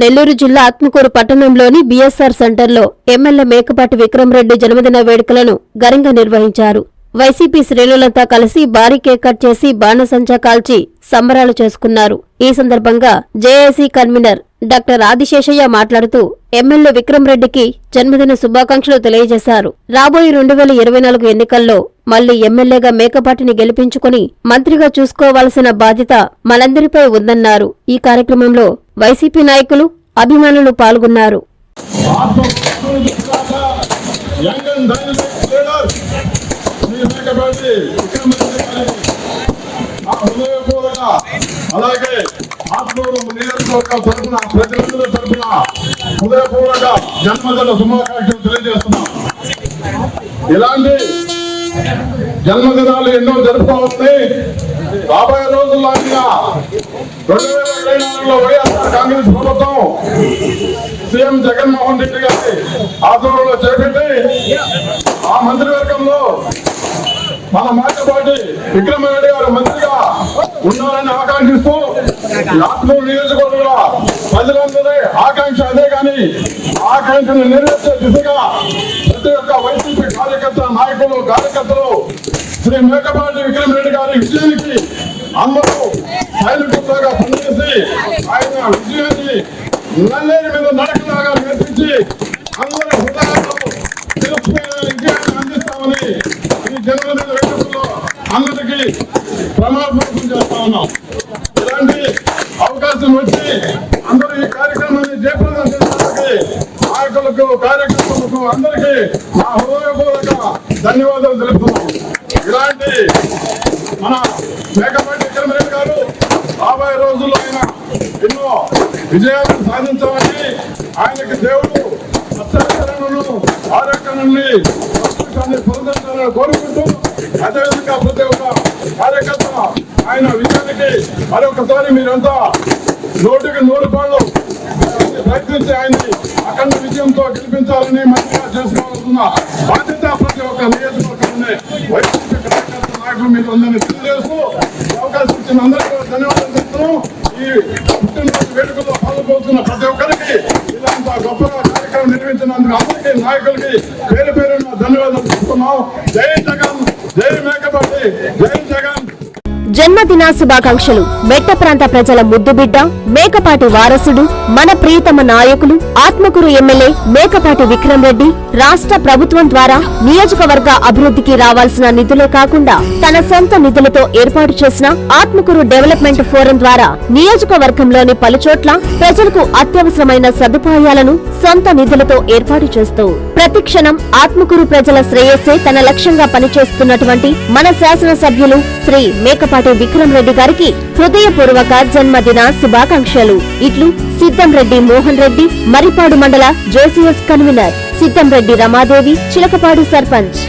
నెల్లూరు జిల్లా ఆత్మకూరు పట్టణంలోని బీఎస్ఆర్ సెంటర్లో ఎమ్మెల్యే మేకపాటి విక్రమరెడ్డి జన్మదిన వేడుకలను ఘనంగా నిర్వహించారు. వైసీపీ శ్రేణులంతా కలిసి భారీ కేక్ కట్ చేసి బాణసంచా కాల్చి సంబరాలు చేసుకున్నారు. ఈ సందర్భంగా జేఏసీ కన్వీనర్ డాక్టర్ ఆదిశేషయ్య మాట్లాడుతూ ఎమ్మెల్యే విక్రమరెడ్డికి జన్మదిన శుభాకాంక్షలు తెలియజేశారు. రాబోయే రెండు వేల ఇరవై నాలుగు ఎన్నికల్లో మళ్ళీ ఎమ్మెల్యేగా మేకపాటిని గెలిపించుకుని మంత్రిగా చూసుకోవాల్సిన బాధ్యత మనందరిపై ఉందన్నారు. ఈ కార్యక్రమంలో వైసీపీ నాయకులు అభిమానులు పాల్గొన్నారు. అలాగే ఆత్మూరు తరఫున తరఫున హృదయపూర్వక జన్మదిన శుభాకాంక్షలు తెలియజేస్తున్నాం ఇలాంటి జన్మదినాలు ఎన్నో జరుపుకోవాలని రాబోయే రోజుల్లో రెండు వేల ఇరవై నాలుగులో వైఎస్ఆర్ కాంగ్రెస్ ప్రభుత్వం సీఎం జగన్మోహన్ రెడ్డి గారి ఆధ్వర్యంలో చేపట్టి ఆ మంత్రివర్గంలో మన మాటపాటి విక్రమారెడ్డి గారు మంత్రిగా ఉండాలని ఆకాంక్షిస్తూ ఈ నియోజకవర్గ ప్రజలందరి ఆకాంక్ష అదే కానీ ఆకాంక్షను నెరవేర్చే దిశగా ప్రతి ఒక్క వైసీపీ కార్యకర్త నాయకులు కార్యకర్తలు శ్రీ మేకపాటి విక్రమారెడ్డి గారి విజయానికి అందరూ ఆయన విజయాన్ని నల్లేరు మీద నడకలాగా నేర్పించి అందరి హృదయాల్లో తెలుసుకునే విజయాన్ని అందిస్తామని ఈ జనవరి వేడుకల్లో అందరికీ ప్రమాణపత్రం చేస్తా ఉన్నాం ఇలాంటి అవకాశం వచ్చి అందరూ ఈ కార్యక్రమాన్ని జయప్రదం చేసేందుకు నాయకులకు కార్యకర్తలకు అందరికీ మా హృదయపూర్వక ధన్యవాదాలు తెలుపుతున్నాం. ఇలాంటి మన మేకపాటి విక్రమరెడ్డి గారు రాబోయే రోజుల్లో ఆయన ఎన్నో విజయాలను సాధించాలని ఆయనకి దేవుడు అత్యాచరణను ఆరోగ్యాన్ని సంతోషాన్ని పొందాలని కోరుకుంటూ అదేవిధంగా ప్రతి ఒక్క కార్యకర్త ఆయన విజయానికి మరొకసారి మీరంతా నూటికి నూరు పాళ్ళు ప్రయత్నించి ఆయన్ని అఖండ విజయంతో గెలిపించాలని మంచిగా చేసుకోవాల్సిన బాధ్యత ప్రతి ఒక్క నియోజకవర్గం వైసీపీ కార్యకర్త మీకు ఉందని తెలియజేస్తూ అవకాశం ఇచ్చిన అందరికీ ధన్యవాదాలు చెప్తున్నాం. ఈ పుట్టినరోజు వేడుకల్లో పాల్గొతున్న ప్రతి ఒక్కరికి ఇలాంటి గొప్ప కార్యక్రమం నిర్వహించినందుకు అందరికీ నాయకులకి పేరు పేరున ధన్యవాదాలు చెప్తున్నాం. జై జగన్ జై మేకపాటి జై జన్మదిన శుభాకాంక్షలు. మెట్ట ప్రాంత ప్రజల ముద్దుబిడ్డ మేకపాటి వారసుడు మన ప్రియతమ నాయకులు ఆత్మకూరు ఎమ్మెల్యే మేకపాటి విక్రమ్ రెడ్డి రాష్ట్ర ప్రభుత్వం ద్వారా నియోజకవర్గ అభివృద్ధికి రావాల్సిన నిధులే కాకుండా తన సొంత నిధులతో ఏర్పాటు చేసిన ఆత్మకూరు డెవలప్మెంట్ ఫోరం ద్వారా నియోజకవర్గంలోని పలుచోట్ల ప్రజలకు అత్యవసరమైన సదుపాయాలను సొంత నిధులతో ఏర్పాటు చేస్తూ ప్రతిక్షణం ఆత్మకూరు ప్రజల శ్రేయస్సే తన లక్ష్యంగా పనిచేస్తున్నటువంటి మన శాసనసభ్యులు శ్రీ మేకపాటి విక్రమ్ రెడ్డి గారికి హృదయపూర్వక జన్మదిన శుభాకాంక్షలు. ఇట్లు సిద్ధం రెడ్డి మోహన్ రెడ్డి మరిపాడు మండల జేసీఎస్ కన్వీనర్ సిద్ధం రెడ్డి రమాదేవి చిలకపాడు సర్పంచ్.